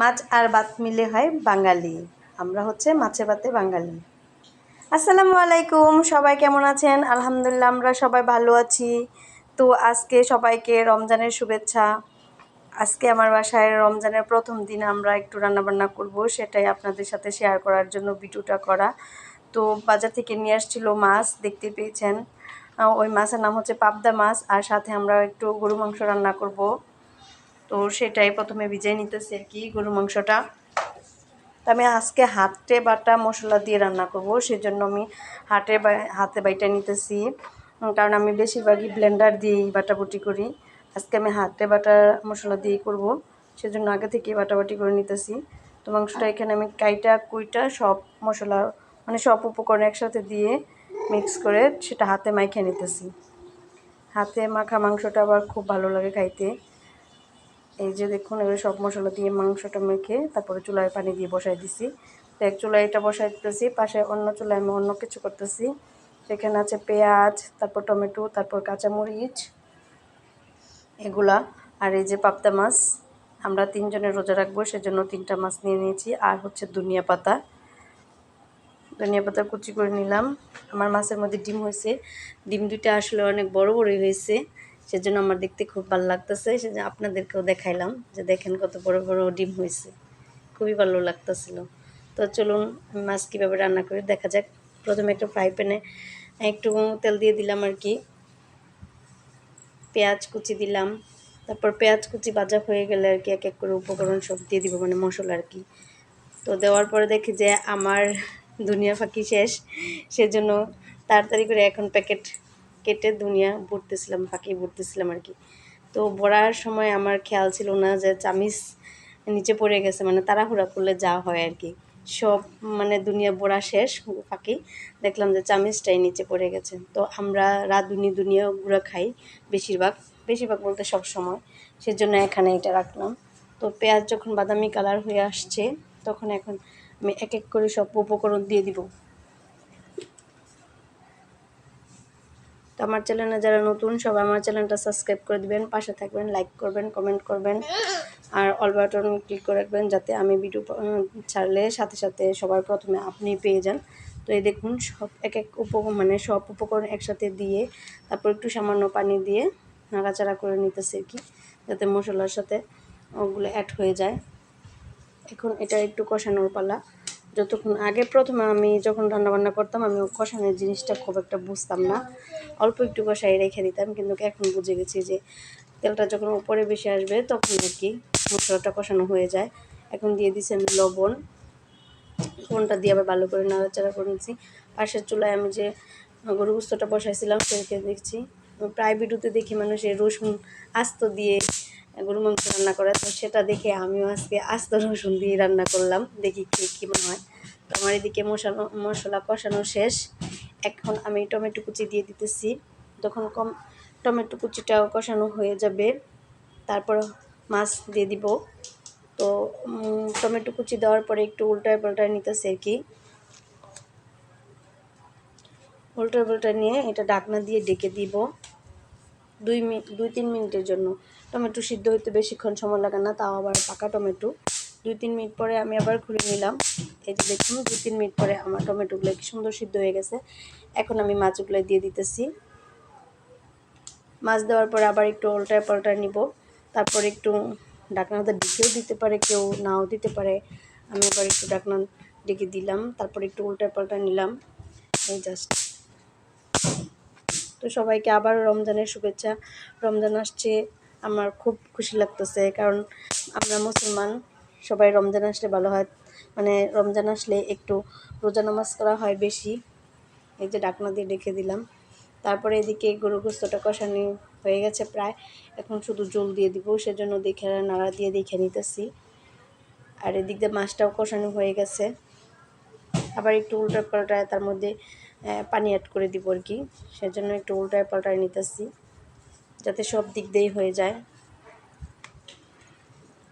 মাছ আর ভাত মিলে হয় বাঙালি। আমরা হচ্ছে মাছে ভাতে বাঙালি। আসসালামু আলাইকুম, সবাই কেমন আছেন? আলহামদুলিল্লাহ, আমরা সবাই ভালো আছি। তো আজকে সবাইকে রমজানের শুভেচ্ছা। আজকে আমার বাসায় রমজানের প্রথম দিন আমরা একটু রান্নাবান্না করব, সেটাই আপনাদের সাথে শেয়ার করার জন্য ভিডিওটা করা। তো বাজার থেকে নিয়ে আসছিল মাছ, দেখতে পেয়েছেন। ওই মাছের নাম হচ্ছে পাবদা মাছ, আর সাথে আমরা একটু গরু মাংস রান্না করব। তো সেটাই প্রথমে ভিজিয়ে নিতেছি আর কি গরু মাংসটা। আমি আজকে হাতে বাটা মশলা দিয়ে রান্না করব, সেজন্য আমি হাটে হাতে বাইটা নিতেছি। কারণ আমি বেশিরভাগই ব্লেন্ডার দিয়েই বাটাবুটি করি। আজকে আমি হাতে বাটা মশলা দিয়েই করব, সেজন্য আগে থেকে বাটাবাটি করে নিতেছি। তো মাংসটা এখানে আমি কাইটা, কুইটা সব মশলা মানে সব উপকরণ একসাথে দিয়ে মিক্স করে সেটা হাতে মাইখে নিতেছি। হাতে মাখা মাংসটা আবার খুব ভালো লাগে খাইতে। এই যে দেখুন এগুলো সব মশলা দিয়ে মাংসটা মেখে তারপরে চুলায় পানি দিয়ে বসাই দিছি। তো এক চুলায় এটা বসাই দিতেছি, পাশে অন্য চুলায় আমি অন্য কিছু করতেছি। এখানে আছে পেঁয়াজ, তারপর টমেটো, তারপর কাঁচামরিচ এগুলা, আর এই যে পাবদা মাছ, আমরা তিনজনের রোজা রাখব, সেজন্য তিনটা মাছ নিয়ে নিয়েছি। আর হচ্ছে ধনিয়া পাতা। ধনিয়া পাতা কুচি করে নিলাম। আমার মাছের মধ্যে ডিম হয়েছে। ডিম দুইটা আসলে অনেক বড় বড়ই হয়েছে। সেজন্য আমার দেখতে খুব ভালো লাগতেছে। সেজন্য আপনাদেরকেও দেখাইলাম যে দেখেন কত বড় বড় ডিম হয়েছে খুবই ভালো লাগতেছিল। তো চলুন মাছ কীভাবে রান্না করি দেখা যাক। প্রথমে একটু ফ্রাই প্যানে একটু তেল দিয়ে দিলাম আর কি। পেঁয়াজ কুচি দিলাম। তারপর পেঁয়াজ কুচি ভাজা হয়ে গেলে আর কি এক এক করে উপকরণ সব দিয়ে দিব মানে মশলা আর কি। তো দেওয়ার পরে দেখি যে আমার দুনিয়া ফাঁকি শেষ। সেজন্য তাড়াতাড়ি করে এখন প্যাকেট কেটে দুনিয়া ভরতেছিলাম, ফাঁকি ভরতেছিলাম আর কি। তো ভরার সময় আমার খেয়াল ছিল না যে চামিচ নিচে পড়ে গেছে মানে তাড়াহুড়া করলে যা হয় আর কি। সব মানে দুনিয়া ভরা শেষ, ফাঁকি। দেখলাম যে চামিচটাই নিচে পড়ে গেছে। তো আমরা রাঁধুনি দুনিয়া গুঁড়া খাই বেশিরভাগ বেশিরভাগ বলতে সব সময়। সেজন্য এখানে এটা রাখলাম। তো পেঁয়াজ যখন বাদামি কালার হয়ে আসছে, তখন এখন আমি এক এক করে সব উপকরণ দিয়ে দিব। তো আমার চ্যানেলে যারা নতুন, সবাই আমার চ্যানেলটা সাবস্ক্রাইব করে দিবেন, পাশে থাকবেন লাইক করবেন কমেন্ট করবেন, আর অল বাটন ক্লিক করে রাখবেন যাতে আমি ভিডিও ছাড়লে সাথে সাথে সবার প্রথমে আপনি পেয়ে যান। তো এই দেখুন, সব এক এক উপ মানে সব উপকরণ একসাথে দিয়ে, তারপর একটু সামান্য পানি দিয়ে নাড়াচাড়া করে নিতেছি কি, যাতে মশলার সাথে ওগুলো অ্যাড হয়ে যায়। এখন এটা একটু কষানোর পালা। যতক্ষণ আগে প্রথমে আমি যখন রান্নাবান্না করতাম, আমি কষানোর জিনিসটা খুব একটা বুঝতাম না। অল্প একটু কষাই রেখে দিতাম, কিন্তু এখন বুঝে গেছি যে তেলটা যখন উপরে বেশি আসবে, তখন আর কি মশলাটা কষানো হয়ে যায়। এখন দিয়ে দিছি আমি লবণ। লবণটা দিয়ে আবার ভালো করে নাড়াচাড়া করে নিচ্ছি। পাশের চুলায় আমি যে গরু গুস্তটা বসাইছিলাম, সেটাকে দেখছি। প্রায় ভিডিওতে দেখি মানুষের রসুন আস্ত দিয়ে গরু মাংস রান্না করে, তো সেটা দেখে আমিও আজকে আস্ত রসুন দিয়ে রান্না করলাম, দেখি কে, কী মনে হয়। তো আমার এদিকে মশলা মশলা কষানো শেষ। এখন আমি টমেটো কুচি দিয়ে দিতেছি। যখন কম টমেটো কুচিটাও কষানো হয়ে যাবে, তারপর মাছ দিয়ে দিব। তো টমেটো কুচি দেওয়ার পরে একটু উল্টায় পাল্টায় নিতেছে আর কি। উল্টায় পাল্টায় নিয়ে এটা ডাকনা দিয়ে ডেকে দিব। দুই মিনিট দুই তিন মিনিটের জন্য। টমেটো সিদ্ধ হইতে বেশিক্ষণ সময় লাগে না, তাও আবার পাকা টমেটো। দুই তিন মিনিট পরে আমি আবার ঘুরে নিলাম। এই যে দেখুন, দুই তিন মিনিট পরে আমার টমেটোগুলো কি সুন্দর সিদ্ধ হয়ে গেছে। এখন আমি মাছগুলো দিয়ে দিতেছি। মাছ দেওয়ার পরে আবার একটু উল্টায় পাল্টায় নিব। তারপর একটু ডাকনাতে ডেকেও দিতে পারে, কেউ নাও দিতে পারে। আমি আবার একটু ডাকনা ডেকে দিলাম, তারপর একটু উল্টায় পাল্টায় নিলাম। এই জাস্ট। তো সবাইকে আবার রমজানের শুভেচ্ছা। রমজান আসছে, আমার খুব খুশি লাগতেছে কারণ আমরা মুসলমান, সবাই রমজান আসলে ভালো হয়। মানে রমজান আসলে একটু রোজা নামাজ করা হয় বেশি। এই যে ডাকনা দিয়ে রেখে দিলাম। তারপরে এদিকে গরু গোস্তটা কষানি হয়ে গেছে প্রায়। এখন শুধু জল দিয়ে দিব, সেজন্য দেখে নাড়া দিয়ে দেখে নিতেছি। আর এদিক দিয়ে মাছটাও কষানো হয়ে গেছে। আবার একটু উল্টা পাল্টায় তার মধ্যে পানি অ্যাড করে দিব আর কি। সেজন্য একটু উল্টায় পাল্টায় নিতেছি, যাতে সব দিক দিয়েই হয়ে যায়।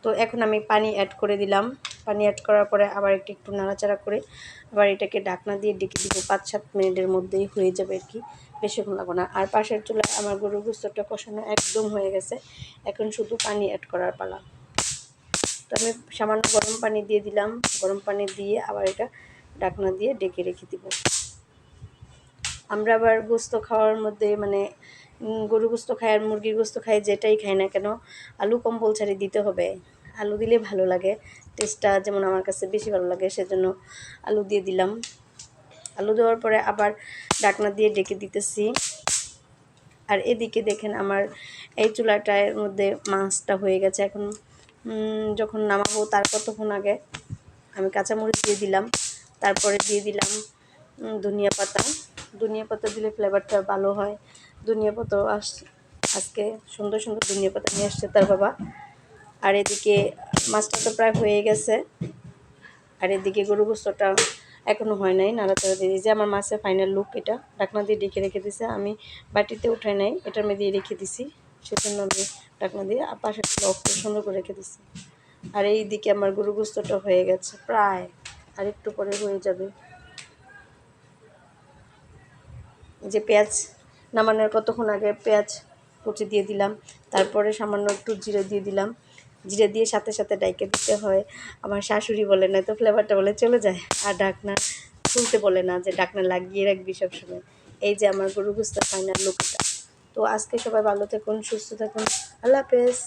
তো এখন আমি পানি অ্যাড করে দিলাম। পানি অ্যাড করার পরে আবার একটু একটু নাড়াচাড়া করে আবার এটাকে ডাকনা দিয়ে ডেকে দিব পাঁচ সাত মিনিটের মধ্যেই হয়ে যাবে আর কি। বেশিক্ষণ লাগবে না। আর পাশের চুলায় আমার গরুর গুস্তটা কষানো একদম হয়ে গেছে। এখন শুধু পানি অ্যাড করার পালা। তো আমি সামান্য গরম পানি দিয়ে দিলাম। গরম পানি দিয়ে আবার এটা ডাকনা দিয়ে ডেকে রেখে দিব। আমরা আবার গোস্ত খাওয়ার মধ্যে মানে গরু গোস্ত খাই আর মুরগির গোস্ত খাই, যেটাই খাই না কেন, আলু কম্পালসারি দিতে হবে। আলু দিলে ভালো লাগে টেস্টটা যেমন আমার কাছে বেশি ভালো লাগে, সেজন্য আলু দিয়ে দিলাম। আলু দেওয়ার পরে আবার ডাকনা দিয়ে ডেকে দিতেছি। আর এদিকে দেখেন আমার এই চুলাটার মধ্যে মাছটা হয়ে গেছে। এখন যখন নামাবো তার কতক্ষণ আগে আমি কাঁচামরিচ দিয়ে দিলাম। তারপরে দিয়ে দিলাম ধনিয়া পাতা। ধনিয়া পাতা দিলে ফ্লেভারটা ভালো হয়। ধনিয়া পাতা আস, আজকে সুন্দর সুন্দর ধনিয়া পাতা নিয়ে আসছে তার বাবা। আর এদিকে মাছটা তো প্রায় হয়ে গেছে। আর এদিকে গরু গোস্তটা এখনও হয় নাই, নাড়াচাড়া দিয়ে দিয়েছি। আমার মাছের ফাইনাল লুক এটা। ঢাকনা দিয়ে ডেকে রেখে দিছে আমি বাটিতে উঠাই নাই এটার মধ্যে রেখে দিছি। সেজন্য আমি ঢাকনা দিয়ে আর পাশের লকটা সুন্দর করে রেখে দিছি। আর এই দিকে আমার গরু গোস্তটা হয়ে গেছে প্রায়। আর একটু পরে হয়ে যাবে। যে পেঁয়াজ নামানোর কতক্ষণ আগে পেঁয়াজ কুচি দিয়ে দিলাম, তারপরে সামান্য একটু জিরে দিয়ে দিলাম। জিরে দিয়ে সাথে সাথে ডাইকে দিতে হয়। আমার শাশুড়ি বলে না, তো ফ্লেভারটা বলে চলে যায়। আর ডাকনা খুলতে বলে না যে ডাকনা লাগিয়ে রাখবি সবসময়। এই যে আমার গরু গুস্তা ফাইনাল লুকটা তো আজকে সবাই ভালো থাকুন, সুস্থ থাকুন। আল্লাহ হাফেজ।